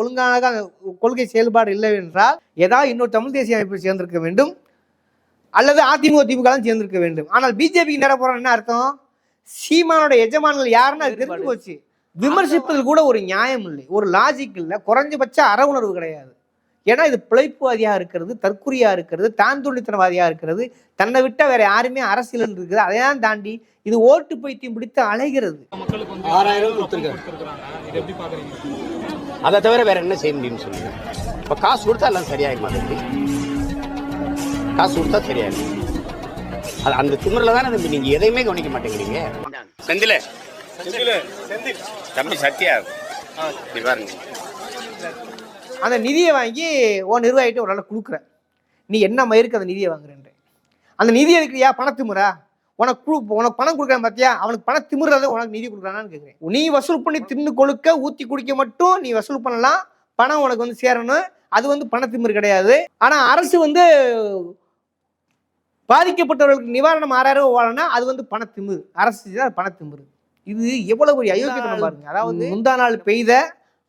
ஒழுங்காக அந்த கொள்கை செயல்பாடு இல்லை என்றால் ஏதாவது இன்னொரு தமிழ் தேசிய அமைப்பு சேர்ந்திருக்க வேண்டும். அல்லது அதிமுக திமுக தான் சேர்ந்திருக்க வேண்டும். ஆனால் பிஜேபிக்கு நேர போறோம் என்ன அர்த்தம்? சீமானோட எஜமான்கள் யாருன்னு அது தெரிஞ்சு போச்சு. விமர்சிப்பதில் கூட ஒரு நியாயம் இல்லை. ஒரு லாஜிக் இல்லை. குறைஞ்சபட்ச அற உணர்வு கிடையாது. ஏன்னா இது பிழைப்புவாதியாக இருக்கிறது தற்குறியா இருக்கிறது தான் இருக்கிறது. தன்னை விட்டா வேற யாருமே அரசியல் இருக்குது. அதையெல்லாம் தாண்டி இது ஓட்டு பைத்தியம் பிடித்து அலைகிறது. மக்களுக்கு வந்து ஆறாயிரம் அதை தவிர வேற என்ன செய்ய முடியும்னு சொல்லுங்க. இப்ப காசு கொடுத்தா எல்லாம் சரியாயிரும் மாதிரி காசு கொடுத்தா சரியாயிரும். அது அந்த திமிரில் தானே தம்பி நீங்க எதையுமே கவனிக்க மாட்டேங்கிறீங்க. செந்தில. தம்பி இப்படி பாருங்க. அந்த நிதியை வாங்கி உன் நிர்வாகிட்ட ஒரு நாள் கொடுக்குற நீ என்ன மயிருக்கு அந்த நிதியை வாங்குறேன்ற அந்த நிதி எதுக்குறியா பணத்திமுறா? உனக்கு உனக்கு பணம் கொடுக்குறான் பார்த்தியா அவனுக்கு பணம் திமுறது உனக்கு நிதி கொடுக்குறானான்னு கேட்குறேன் நீ வசூல் பண்ணி தின்னு கொழுக்க ஊத்தி குடிக்க மட்டும் நீ வசூல் பண்ணலாம். பணம் உனக்கு வந்து சேரணும். அது வந்து பணத்திமிரு கிடையாது. ஆனா அரசு வந்து பாதிக்கப்பட்டவர்களுக்கு நிவாரணம் ஆறாயிரம் ரூபாய் அது வந்து பணத்திமிரு அரசு தான் அது இது எவ்வளவு பெரிய அயோக்கியத்தனம் பாருங்க. அதாவது முந்தா நாள் பெய்த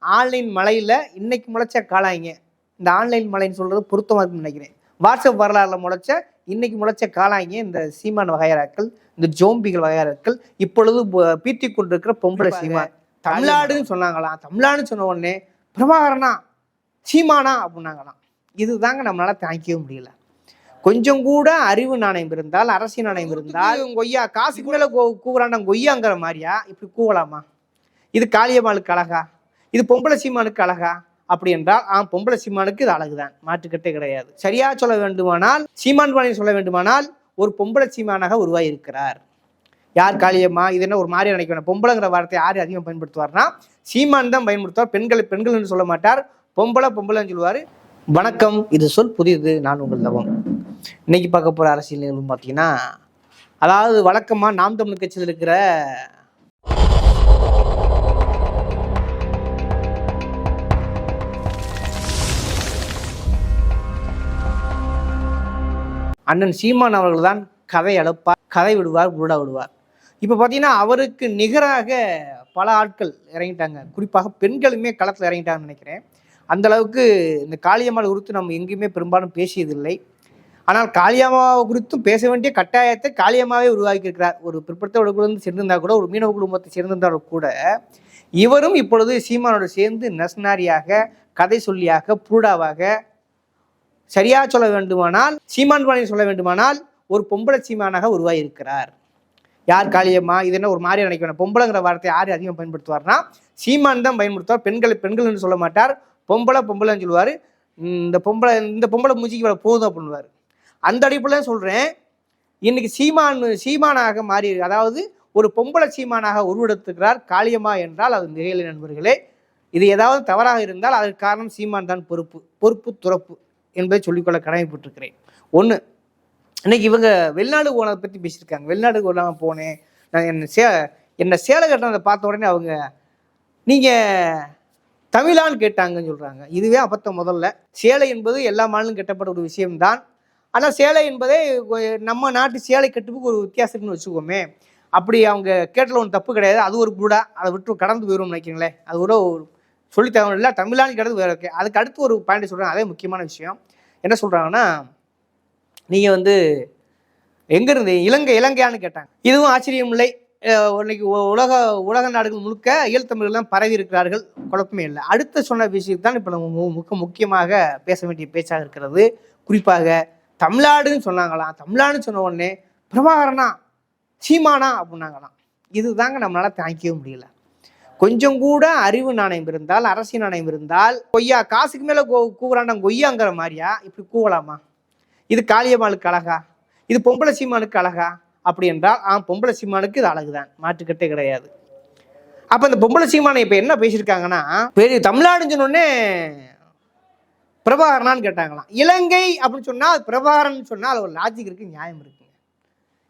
ஆன்லைன் மழையில இன்னைக்கு முளைச்ச காலாயிங்க இந்த ஆன்லைன் மழைன்னு சொல்றது பொருத்தமாக இருக்குன்னு நினைக்கிறேன். வாட்ஸ்அப் வரலாறுல முளைச்ச இன்னைக்கு முளைச்ச காளாய்ங்க இந்த சீமான் வகையறாக்கள் இந்த ஜோம்பிகள் வகையறாக்கள் இப்பொழுது பீத்தி கொண்டிருக்கிற பொம்பளை சீமான். தமிழ்நாடுன்னு சொன்னாங்களாம். தமிழ்நாடுன்னு சொன்ன உடனே பிரபாகரனா சீமானா அப்படின்னாங்களாம். இதுதாங்க நம்மளால தாங்கிக்கவே முடியல. கொஞ்சம் கூட அறிவு நாணயம் இருந்தால் அரசியல் நாணயம் இருந்தால் கொய்யா காசுக்கு மேல கூ- கூவுறான்டா கொய்யாங்கிற மாதிரியா? இப்படி கூவலாமா? இது காளியம்மாளுக்கு அழகா? இது பொம்பளை சீமானுக்கு அழகா? அப்படி என்றால் ஆ பொம்பளை சீமானுக்கு இது அழகுதான். மாற்றுக்கட்டே கிடையாது. சரியா சொல்ல வேண்டுமானால் சீமான் பாணி சொல்ல வேண்டுமானால் ஒரு பொம்பளை சீமானாக உருவாகி இருக்கிறார் யார் காளியம்மா? இது என்ன ஒரு மாதிரி நினைக்க வேண்டாம். பொம்பளைங்கிற வார்த்தை யார் அதிகம் பயன்படுத்துவார்னா சீமான் தான் பயன்படுத்துவார். பெண்களை பெண்கள் என்று சொல்ல மாட்டார். பொம்பளை பொம்பளைன்னு சொல்லுவார். வணக்கம். இது சொல் புதியது. நான் உங்கள் தவம். இன்னைக்கு பார்க்க போகிற அரசியல் நிகழ்வு பார்த்தீங்கன்னா அதாவது வழக்கமாக நாம் தமிழ் கட்சியில் இருக்கிற அண்ணன் சீமான் அவர்கள் தான் கதை அழைப்பார் கதை விடுவார் உருட விடுவார். இப்போ பார்த்தீங்கன்னா அவருக்கு நிகராக பல ஆட்கள் இறங்கிட்டாங்க. குறிப்பாக பெண்களுமே களத்தில் இறங்கிட்டாங்கன்னு நினைக்கிறேன். அந்த அளவுக்கு இந்த காளியம்மாள் குறித்து நம்ம எங்கேயுமே பெரும்பாலும் பேசியதில்லை. ஆனால் காளியம்மாவை குறித்தும் பேச வேண்டிய கட்டாயத்தை காளியம்மாவே உருவாக்கி இருக்கிறார் ஒரு பிற்படுத்த குடும்பத்தை சேர்ந்திருந்தா கூட ஒரு மீனவ குடும்பத்தை சேர்ந்திருந்தாலும் கூட இவரும் இப்பொழுது சீமானோடு சேர்ந்து நஸ்னாரியாக கதை சொல்லியாக புருடாவாக சரியா சொல்ல வேண்டுமானால் சீமான் பாணி சொல்ல வேண்டுமானால் ஒரு பொம்பளை சீமானாக உருவாகியிருக்கிறார் யார் காளியம்மா? இது என்ன ஒரு மாதிரி நினைக்க பொம்பளைங்கிற வார்த்தையை யார் அதிகம் பயன்படுத்துவார்னா சீமான் தான் பயன்படுத்துவார். பெண்களை பெண்கள்னு சொல்ல மாட்டார். பொம்பளை பொம்பளைன்னு சொல்லுவார். இந்த பொம்பளை இந்த பொம்பளை மூஞ்சிக்கு இவ்வளோ போதும் அப்படின்னுவார். அந்த அடிப்படையில் சொல்கிறேன் இன்னைக்கு சீமான் சீமானாக மாறி அதாவது ஒரு பொம்பளை சீமானாக உருவெடுத்துக்கிறார் காளியம்மா என்றால் அது மிகையில நண்பர்களே இது ஏதாவது தவறாக இருந்தால் அதற்கு காரணம் சீமான் தான் பொறுப்பு பொறுப்பு துறப்பு. என்பதை சொல்லிக்கொள்ள கடமைப்பட்டிருக்கிறேன். ஒன்று இன்னைக்கு இவங்க வெளிநாடு போனதை பற்றி பேசியிருக்காங்க. வெளிநாடு போனாம போனேன் நான் என்ன சே என்னை சேலை கட்டினதை பார்த்த உடனே அவங்க நீங்கள் தமிழான்னு கேட்டாங்கன்னு சொல்கிறாங்க இதுவே அபத்தம் முதல்ல. சேலை என்பது எல்லா மாநிலம் கட்டப்பட்ட ஒரு விஷயம்தான். ஆனால் சேலை என்பதே நம்ம நாட்டு சேலை கட்டுப்புக்கு ஒரு வித்தியாசம் இருக்குன்னு வச்சுக்கோமே. அப்படி அவங்க கேட்டல ஒன்றும் தப்பு கிடையாது. அது ஒரு கூடா அதை விட்டு கடந்து போயிடும் நினைக்கிறீங்களே? அது கூட ஒரு சொல்லி தகவல் இல்லை தமிழான்னு கேட்டது வேறு ஓகே அதுக்கு அடுத்து ஒரு பாயிண்ட் சொல்கிறாங்க அதே முக்கியமான விஷயம். என்ன சொல்கிறாங்கன்னா நீங்கள் வந்து எங்கே இருந்து இலங்கை இலங்கையான்னு கேட்டாங்க. இதுவும் ஆச்சரியம் இல்லை. இன்னைக்கு உலக உலக நாடுகள் முழுக்க இயல் ஈழத்தமிழர்கள் பரவி இருக்கிறார்கள். குழப்பமே இல்லை. அடுத்த சொன்ன விஷயத்தான் இப்போ நம்ம மு- முக்க முக்கியமாக பேச வேண்டிய பேச்சாக இருக்கிறது. குறிப்பாக தமிழ்நாடுன்னு சொன்னாங்களாம் தமிழ்நாடுன்னு சொன்ன உடனே பிரபாகரனா சீமானா அப்படின்னாங்களாம். இதுதாங்க நம்மளால் தாங்கிக்கவே முடியல. கொஞ்சம் கூட அறிவு நாணயம் இருந்தால் அரசியல் நாணயம் இருந்தால் கொய்யா காசுக்கு மேலே கூவுறாண்டா கொய்யாங்கிற மாதிரியா? இப்படி கூவலாமா? இது காளியம்மாளுக்கு அழகா? இது பொம்பளை சீமானுக்கு அழகா? அப்படி என்றால் ஆ பொம்பளை சீமானுக்கு இது அழகுதான். மாற்றுக்கட்டே கிடையாது. அப்போ இந்த பொம்பளை சீமானை இப்போ என்ன பேசியிருக்காங்கன்னா பெரிய தமிழ்நாடுன்னு சொன்னோடனே பிரபாகரனான்னு கேட்டாங்களாம். இலங்கை அப்படின்னு சொன்னால் அது பிரபாகரன் சொன்னால் அது ஒரு லாஜிக் இருக்குது நியாயம் இருக்குங்க.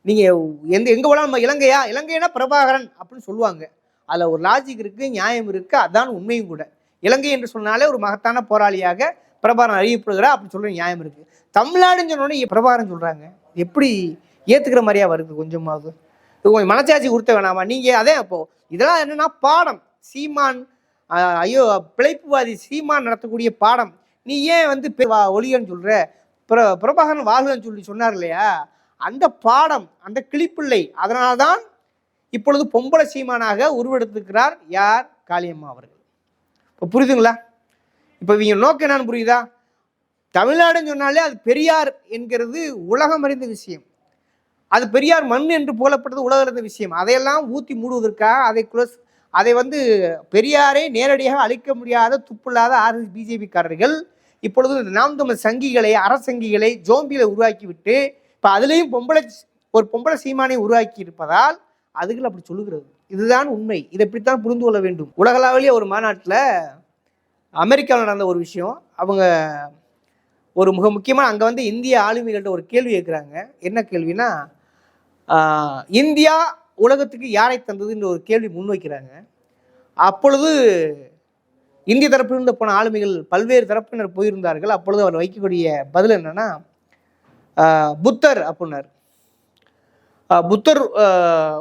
நீங்கள் எந்த எங்கே போனாலும் நம்ம இலங்கையா? இலங்கைனா பிரபாகரன் அப்படின்னு சொல்லுவாங்க. அதில் ஒரு லாஜிக் இருக்குது நியாயம் இருக்குது அதான் உண்மையும் கூட. இலங்கை என்று சொன்னாலே ஒரு மகத்தான போராளியாக பிரபாரம் அறியப்படுகிறார் அப்படின்னு சொல்கிற நியாயம் இருக்குது தமிழ்நாடுன்னு சொன்னோடனே பிரபாரம் சொல்கிறாங்க எப்படி ஏற்றுக்கிற மாதிரியா வருது கொஞ்சமாவது? கொஞ்சம் மனச்சாட்சி கொடுத்த வேணாமா? நீங்கள் அதே அப்போது இதெல்லாம் என்னன்னா பாடம். சீமான் ஐயோ பிழைப்புவாதி சீமான் நடத்தக்கூடிய பாடம். நீ ஏன் வந்து ஒளியன்னு சொல்கிற பிர பிரபாகரன் வாழ்கன்னு சொல்லி சொன்னார் இல்லையா? அந்த பாடம் அந்த கிளிப்பிள்ளை அதனால்தான் இப்பொழுது பொம்பளை சீமானாக உருவெடுத்திருக்கிறார் யார்? காளியம்மா அவர்கள். இப்போ புரியுதுங்களா? இப்போ இவங்க நோக்கம் என்னன்னு புரியுதா? தமிழ்நாடுன்னு சொன்னாலே அது பெரியார் என்கிறது உலகம் அறிந்த விஷயம். அது பெரியார் மண் என்று புகழப்பட்டது உலக அறிந்த விஷயம். அதையெல்லாம் ஊற்றி மூடுவதற்காக அதை குலஸ் அதை வந்து பெரியாரை நேரடியாக அழிக்க முடியாத துப்பில்லாத ஆர்எஸ் பிஜேபிக்காரர்கள் இப்பொழுது இந்த நாம் தமிழ் சங்கிகளை அரசங்கிகளை ஜோம்பியில் உருவாக்கிவிட்டு இப்போ அதுலேயும் பொம்பளை ஒரு பொம்பளை சீமானை உருவாக்கி இருப்பதால் அதுகள் அப்படி சொல்லுகிறது. இதுதான் உண்மை. இதை இப்படித்தான் புரிந்து கொள்ள வேண்டும். உலகளாவிலேயே ஒரு மாநாட்டில் அமெரிக்காவில் நடந்த ஒரு விஷயம். அவங்க ஒரு மிக முக்கியமாக அங்கே வந்து இந்திய ஆளுமைகள்கிட்ட ஒரு கேள்வி கேட்குறாங்க. என்ன கேள்வினா இந்தியா உலகத்துக்கு யாரை தந்ததுன்ற ஒரு கேள்வி முன்வைக்கிறாங்க. அப்பொழுது இந்திய தரப்பிலிருந்து போன ஆளுமைகள் பல்வேறு தரப்பினர் போயிருந்தார்கள். அப்பொழுது அவர் வைக்கக்கூடிய பதில் என்னென்னா புத்தர் அப்படின்னார். புத்தர்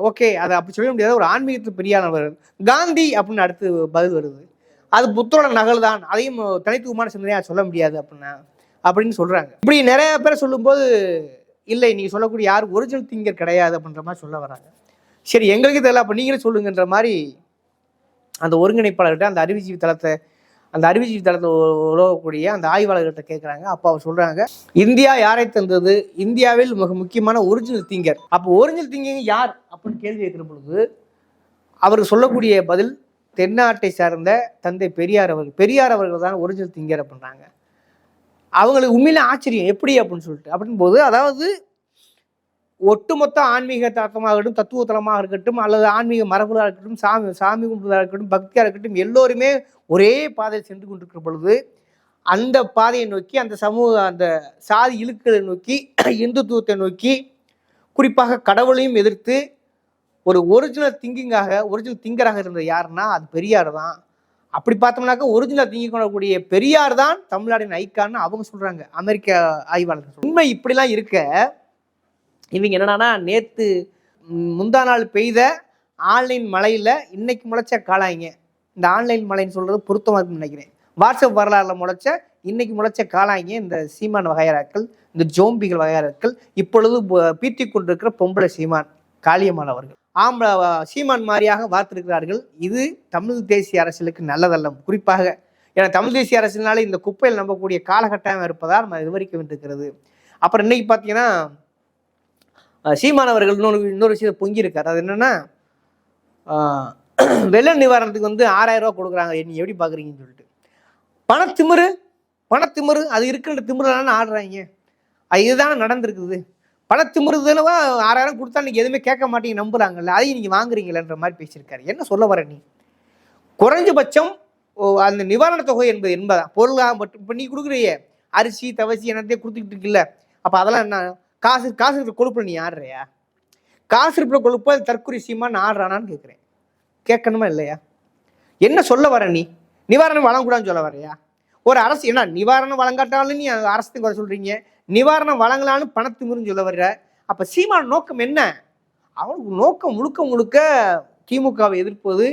ஓகே அதை அப்படி சொல்ல முடியாது. ஒரு ஆன்மீகத்து பெரியானவர் காந்தி அப்படின்னு அடுத்து பதில் வருது. அது புத்தரோட நகல் தான். அதையும் தனித்துவமான சிந்தனையாக சொல்ல முடியாது அப்படின்னா அப்படின்னு சொல்கிறாங்க இப்படி நிறைய பேர் சொல்லும்போது இல்லை நீங்கள் சொல்லக்கூடிய யாரும் ஒரிஜினல் திங்கர் கிடையாது அப்படின்ற மாதிரி சொல்ல வராங்க. சரி எங்களுக்கு தெரியல அப்போ நீங்களே சொல்லுங்கன்ற மாதிரி அந்த ஒருங்கிணைப்பாளர்கிட்ட அந்த அறிவுஜீவி தளத்தை அந்த அறிவுஜீவி தளத்தில் உழவக்கூடிய அந்த ஆய்வாளர்கிட்ட கேட்குறாங்க அப்போ அவர் சொல்கிறாங்க இந்தியா யாரை தந்தது? இந்தியாவில் மிக முக்கியமான ஒரிஜினல் திங்கர் அப்போ ஒரிஜினல் திங்கிங் யார்? அப்படின்னு கேள்வி கேட்குற பொழுது அவர் சொல்லக்கூடிய பதில் தென்னாட்டை சார்ந்த தந்தை பெரியார் அவர்கள். பெரியார் அவர்கள் தான் ஒரிஜினல் திங்கர் அப்படின்றாங்க. அவங்களுக்கு உண்மையில ஆச்சரியம் எப்படி அப்படின்னு சொல்லிட்டு. அப்படின் போது அதாவது ஒட்டுமொத்த ஆன்மீக தாக்கமாக இருக்கட்டும் தத்துவத்தலமாக இருக்கட்டும் அல்லது ஆன்மீக மரபுகளாக இருக்கட்டும் சாமி சாமி கும்பிடுவதாக இருக்கட்டும் பக்தியாக இருக்கட்டும் எல்லோருமே ஒரே பாதையில் சென்று கொண்டிருக்கிற பொழுது அந்த பாதையை நோக்கி அந்த சமூக அந்த சாதி இழுக்களை நோக்கி இந்துத்துவத்தை நோக்கி குறிப்பாக கடவுளையும் எதிர்த்து ஒரு ஒரிஜினல் திங்கிங்காக ஒரிஜினல் திங்கராக இருந்தது யாருன்னா அது பெரியார் தான். அப்படி பார்த்தோம்னாக்கா ஒரிஜினல் திங்கிங் கொள்ளக்கூடிய பெரியார் தான் தமிழ்நாடின் ஐக்கான்னு அவங்க சொல்கிறாங்க அமெரிக்க ஆய்வாளர்கள் உண்மை இப்படிலாம் இருக்க இவங்க என்னென்னா நேற்று முந்தா நாள் பெய்த ஆன்லைன் மழையில் இன்னைக்கு முளைச்ச காளாய்ங்க. இந்த ஆன்லைன் மழைன்னு சொல்றது பொருத்தமாக இருக்குன்னு நினைக்கிறேன். வாட்ஸ்அப் வரலாறுல முளைச்ச இன்னைக்கு முளைச்ச காளாய்ங்க இந்த சீமான் வகையாராக்கள் இந்த ஜோம்பிகள் வகையாராக்கள் இப்பொழுது பீத்தி கொண்டிருக்கிற பொம்பளை சீமான் காளியம்மாள் அவர்கள். ஆம்பளை சீமான் மாதிரியாக வார்த்திருக்கிறார்கள். இது தமிழ் தேசிய அரசியலுக்கு நல்லதல்ல. குறிப்பாக ஏன்னா தமிழ் தேசிய அரசியல்னாலே இந்த குப்பையில் நம்பக்கூடிய காலகட்டம் இருப்பதால் நம்ம விவரிக்க வேண்டியிருக்கிறது அப்புறம் இன்னைக்கு பார்த்தீங்கன்னா சீமானவர்கள் சீமான் அவர்கள் இன்னொரு இன்னொரு விஷயத்தை பொங்கியிருக்கார். அது என்னென்னா வெள்ள நிவாரணத்துக்கு வந்து ஆறாயிரம் ரூபாய் கொடுக்குறாங்க. நீ எப்படி பார்க்குறீங்கன்னு சொல்லிட்டு. பணத்திமிரு பணத்திமிரு அது இருக்கின்ற திமிருதானே ஆடுறாங்க. அது இதுதானே நடந்திருக்குது. பணத்திமிருதுலவா ஆறாயிரம் கொடுத்தா நீங்கள் எதுவுமே கேட்க மாட்டீங்க நம்புகிறாங்கல்ல அதையும் நீங்கள் வாங்குறீங்களன்ற மாதிரி பேசியிருக்காரு. என்ன சொல்ல வர நீ? குறைஞ்சபட்சம் ஓ, அந்த நிவாரண தொகை என்பது என்பதா பொருளாக மட்டும் இப்போ நீ கொடுக்குறியே. அரிசி தவசி என்னத்தையும் கொடுத்துக்கிட்டு இருக்குல்ல. அப்போ அதெல்லாம் என்ன காசு காசு இருக்கிற கொழுப்பில் நீ ஆடுறியா? காசு இருக்கிற கொழுப்போ அது சீமா சீமான்னு ஆடுறானான்னு கேட்குறேன் கேட்கணுமா இல்லையா? என்ன சொல்ல வர நீ? நிவாரணம் வழங்கக்கூடாதுன்னு சொல்ல வரையா ஒரு அரசு என்ன நிவாரணம் வழங்காட்டாலும் நீ அரசுக்கு வர சொல்கிறீங்க நிவாரணம் வழங்கலான்னு பணத்திமிருன்னு சொல்ல வர்ற. அப்போ சீமான நோக்கம் என்ன? அவனுக்கு நோக்கம் முழுக்க முழுக்க திமுகவை எதிர்ப்பது.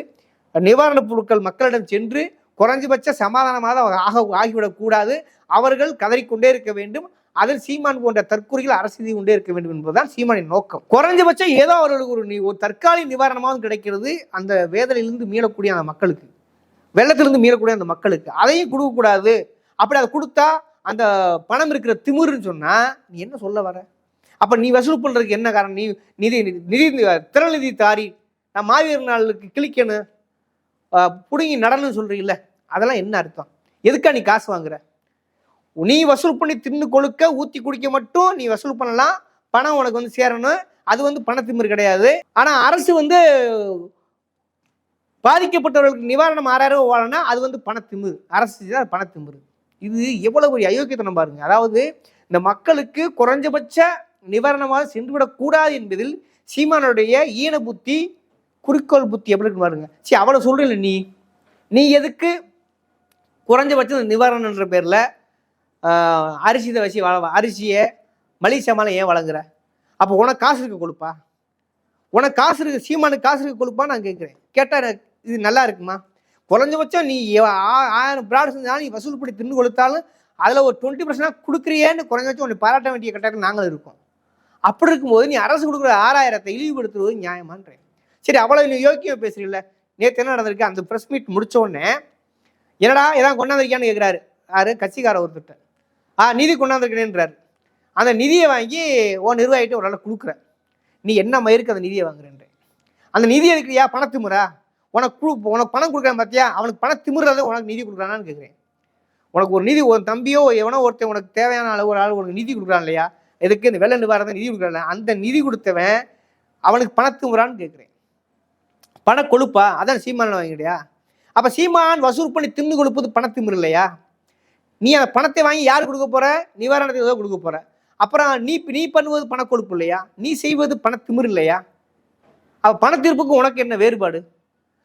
நிவாரணப் பொருட்கள் மக்களிடம் சென்று குறைஞ்சபட்ச சமாதானமாக ஆக ஆகிவிடக்கூடாது அவர்கள் கதறிக்கொண்டே இருக்க வேண்டும். அதில் சீமான் போன்ற தற்கொலைகள் அரசு கொண்டே இருக்க வேண்டும் என்பதுதான் சீமானின் நோக்கம். குறைஞ்சபட்சம் ஏதோ அவர்களுக்கு ஒரு நீ ஒரு தற்காலிக நிவாரணமாகவும் கிடைக்கிறது அந்த வேதனையிலிருந்து மீளக்கூடிய அந்த மக்களுக்கு. வெள்ளத்திலிருந்து மீளக்கூடிய அந்த மக்களுக்கு. அதையும் கொடுக்கக்கூடாது. அப்படி அதை கொடுத்தா அந்த பணம் இருக்கிற திமிருன்னு சொன்னால் நீ என்ன சொல்ல வர? அப்போ நீ வசூல் பண்ணுறதுக்கு என்ன காரணம்? நீ நிதி நிதி திறநிதி தாரி. நான் மாவீர் நாளுக்கு கிளிக்கணும் பிடுங்கி நடனம்னு சொல்கிறீங்கள அதெல்லாம் என்ன அர்த்தம்? எதுக்கா நீ காசு வாங்குற? நீ வசூல் பண்ணி தின்னு கொழுக்க ஊத்தி குடிக்க மட்டும் நீ வசூல் பண்ணலாம். பணம் உனக்கு வந்து சேரணும். அது வந்து பணத்திமிர் கிடையாது. ஆனா அரசு வந்து பாதிக்கப்பட்டவர்களுக்கு நிவாரணம் ஆறாயிரம் வாழனா அது வந்து பணத்திமிர் அரசு தான் பணத்திமிர் இது எவ்வளவு ஒரு அயோக்கியத்தனம் பாருங்க. அதாவது இந்த மக்களுக்கு குறைஞ்சபட்ச நிவாரணமாக சென்றுவிடக்கூடாது என்பதில் சீமானுடைய ஈன புத்தி குறிக்கோள் புத்தி எப்படி இருக்கு பாருங்க. சரி அவ்வளோ சொல்றீல்ல நீ. நீ எதுக்கு குறைஞ்சபட்சம் நிவாரணன்ற பேரில் அரிசி வச்சு வள அரிசியை மளிகை சாமான ஏன் வழங்குற அப்போ உனக்கு காசு இருக்க கொடுப்பா. உனக்கு காசு இருக்கு சீமானுக்கு காசு இருக்க கொடுப்பா நான் கேட்குறேன். கேட்டால் இது நல்லா இருக்குமா? குறைஞ்சபட்சம் நீ ஆ- ஆயிரம் பிராடு செஞ்சாலும் நீ வசூல் படி தின்னு கொடுத்தாலும் அதில் ஒரு டுவெண்ட்டி பர்சன்டாக கொடுக்குறியேன்னு குறைஞ்சபட்சம் உன்னை பாராட்ட வேண்டிய கட்டாயம் நாங்களும் இருக்கோம். அப்படி இருக்கும்போது நீ அரசு கொடுக்குற ஆறாயிரத்தை இழிவுபடுத்துவது நியாயமான்றேன். சரி அவ்வளோ நீ யோக்கியம் பேசுறீல்ல. நேற்று என்ன நடந்திருக்கு? அந்த ப்ரெஸ் மீட் முடிச்ச உடனே என்னடா எதாவது கொண்டாந்துருக்கியான்னு கேட்குறாரு யாரு? கட்சிக்கார ஒருத்தர் ஆ நிதி கொண்டாந்துருக்கேன்றாரு அந்த நிதியை வாங்கி ஓ நிர்வாகிட்டு ஒரு நாள் கொடுக்குற நீ என்ன மயிருக்கு அந்த நிதியை வாங்குறேன்ற? அந்த நிதி எடுக்கிறியா பணத்திமுறா உனக்கு குடு உனக்கு பணம் கொடுக்குறான் பார்த்தியா அவனுக்கு பணம் திமுறத உனக்கு நிதி கொடுக்குறானான்னு கேட்குறேன் உனக்கு ஒரு நிதி ஒரு தம்பியோ எவனோ ஒருத்தன் உனக்கு தேவையான அளவு ஒரு ஆள் உனக்கு நிதி கொடுக்குறான் இல்லையா? எதுக்கு இந்த வெள்ள நிவாரணத்தை நிதி கொடுக்குறான் அந்த நிதி கொடுத்தவன் அவனுக்கு பணத்துமுறான்னு கேட்குறேன் பண கொழுப்பா? அதான் சீமான் வாங்கிட்டியா அப்போ சீமான் வசூல் பண்ணி தின்னு கொடுப்பது பணத்திமுறு இல்லையா? நீ அந்த பணத்தை வாங்கி யார் கொடுக்க போற? நிவாரணத்தை ஏதோ கொடுக்க போற. அப்புறம் நீ நீ பண்ணுவது பணக்கொழுப்பு இல்லையா? நீ செய்வது பணத்திமிர் இல்லையா? அப்போ பணத்தீர்ப்புக்கு உனக்கு என்ன வேறுபாடு?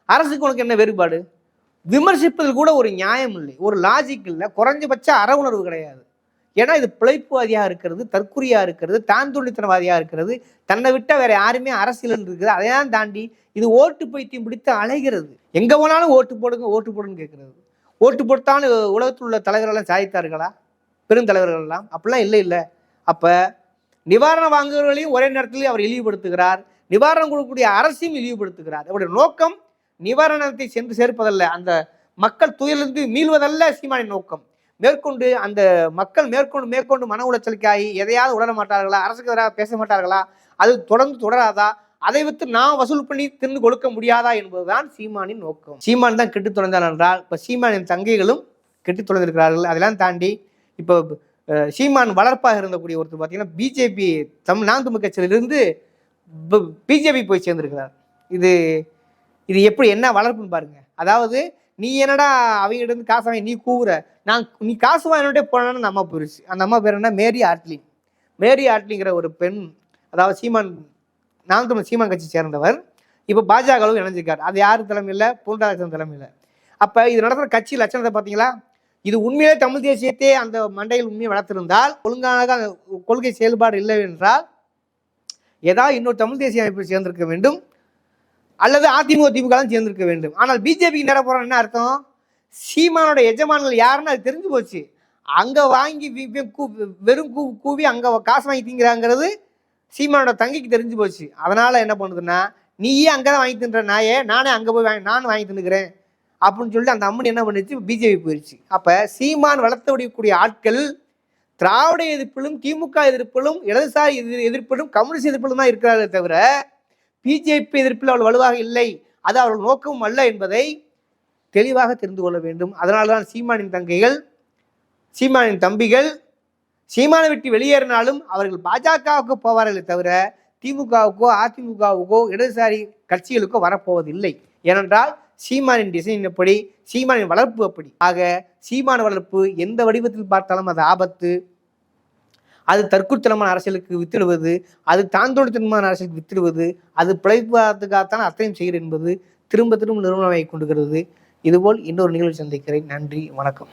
அரசுக்கு உனக்கு என்ன வேறுபாடு? விமர்சிப்பதில் கூட ஒரு நியாயம் இல்லை ஒரு லாஜிக் இல்லை குறைஞ்சபட்ச அற உணர்வு கிடையாது. ஏன்னா இது பிழைப்புவாதியாக இருக்கிறது தற்குறியா இருக்கிறது தான் துணித்தனவாதியாக இருக்கிறது தன்னை விட்ட வேற யாருமே அரசியல் இருக்குது அதையெல்லாம் தாண்டி இது ஓட்டு பைத்தியம் பிடித்து அலைகிறது. எங்கே போனாலும் ஓட்டு போடுங்க ஓட்டு போடுன்னு கேட்கறது. ஓட்டு போட்டான்னு உலகத்தில் உள்ள தலைவர்கள்லாம் சாதித்தார்களா? பெருந்தலைவர்கள் எல்லாம் அப்படிலாம் இல்லை இல்லை. அப்போ நிவாரணம் வாங்குகிறவர்களையும் ஒரே நேரத்தில் அவர் இழிவுபடுத்துகிறார். நிவாரணம் கொடுக்கக்கூடிய அரசையும் இழிவுபடுத்துகிறார். அவருடைய நோக்கம் நிவாரணத்தை சென்று சேர்ப்பதல்ல. அந்த மக்கள் துயரிலிருந்து மீள்வதல்ல சீமானின் நோக்கம். மேற்கொண்டு அந்த மக்கள் மேற்கொண்டு மேற்கொண்டு மன உளைச்சலுக்காகி எதையாவது உணர மாட்டார்களா? அரசுக்கு எதிராக பேச மாட்டார்களா? அது தொடர்ந்து தொடராதா? அதை வைத்து நான் வசூல் பண்ணி தின்னு கொடுக்க முடியாதா என்பதுதான் சீமானின் நோக்கம். சீமான் தான் கெட்டு தொலைந்தான் என்றால் இப்போ சீமானின் தங்கைகளும் கெட்டு தொலைந்திருக்கிறார்கள். அதெல்லாம் தாண்டி இப்போ சீமான் வளர்ப்பாக இருந்தக்கூடிய ஒருத்தர் பார்த்தீங்கன்னா பிஜேபி தம் நாம் தமிழ் கட்சியிலிருந்து பிஜேபி போய் சேர்ந்திருக்கிறார். இது இது எப்படி என்ன வளர்ப்புன்னு பாருங்க. அதாவது நீ என்னடா அவங்க இருந்து காசு வாங்கி நீ கூவுற. நான் நீ காசு வாங்கினே போனேன்னு அந்த அம்மா போயிருச்சு. அந்த அம்மா பேர் என்ன? மேரி ஆட்லிங் மேரி ஆட்லிங்கிற ஒரு பெண் அதாவது சீமான் நாம் தமிழ் சீமான் கட்சி சேர்ந்தவர். இப்போ பாஜகவும் இணைஞ்சிருக்கார். அது யார் தலைமையில்? பூண்டாரசன் தலைமையில். அப்போ இது நடத்துகிற கட்சி லட்சணத்தை பார்த்தீங்களா இது உண்மையிலே தமிழ் தேசியத்தை அந்த மண்டையில் உண்மையை வளர்த்திருந்தால் ஒழுங்காக அந்த கொள்கை செயல்பாடு இல்லை என்றால் ஏதாவது இன்னொரு தமிழ் தேசிய அமைப்பில் சேர்ந்திருக்க வேண்டும். அல்லது அதிமுக திமுக சேர்ந்திருக்க வேண்டும். ஆனால் பிஜேபிக்கு நேர போறான் என்ன அர்த்தம்? சீமானோட எஜமான்கள் யாருன்னு அது தெரிஞ்சு போச்சு. அங்கே வாங்கி கூ- வெறும் கூ கூவி அங்கே காசு வாங்கி திங்கிறாங்கிறது சீமானோட தங்கிக்கு தெரிஞ்சு போச்சு. அதனால் என்ன பண்ணுதுன்னா நீயே அங்கே தான் வாங்கி தின்ற நாயே நானே அங்கே போய் வாங்கி நானும் வாங்கி தின்னுக்கிறேன். அப்படின்னு சொல்லிட்டு அந்த அம்மன் என்ன பண்ணுச்சு பிஜேபி போயிடுச்சு அப்போ சீமான் வளர்த்து விடக்கூடிய ஆட்கள் திராவிட எதிர்ப்பிலும் திமுக எதிர்ப்பிலும் இடதுசாரி எதிர் எதிர்ப்பிலும் கம்யூனிஸ்ட் எதிர்ப்பிலும் தான் இருக்கிறார்களே தவிர பிஜேபி எதிர்ப்பில் அவள் வலுவாக இல்லை. அது அவர்கள் நோக்கமும் அல்ல என்பதை தெளிவாக தெரிந்து கொள்ள வேண்டும். அதனால்தான் சீமானின் தங்கைகள் சீமானின் தம்பிகள் சீமானை விட்டு வெளியேறினாலும் அவர்கள் பாஜகவுக்கு போவார்களே தவிர திமுகவுக்கோ அதிமுகவுக்கோ இடதுசாரி கட்சிகளுக்கோ வரப்போவதில்லை. ஏனென்றால் சீமானின் டிசைன் எப்படி சீமானின் வளர்ப்பு அப்படி ஆக சீமான வளர்ப்பு எந்த வடிவத்தில் பார்த்தாலும் அது ஆபத்து. அது தற்குத்தனமான அரசியலுக்கு வித்திடுவது அது தாந்தோடித்தனமான அரசியலுக்கு வித்திடுவது அது பிழைப்பாத்துக்காகத்தான் அத்தனையும் செய்கிறேன் என்பது திரும்ப திரும்ப நிறுவனமாக கொண்டுகிறது இதுபோல் இன்னொரு நிகழ்ச்சி சந்திக்கிறேன். நன்றி வணக்கம்.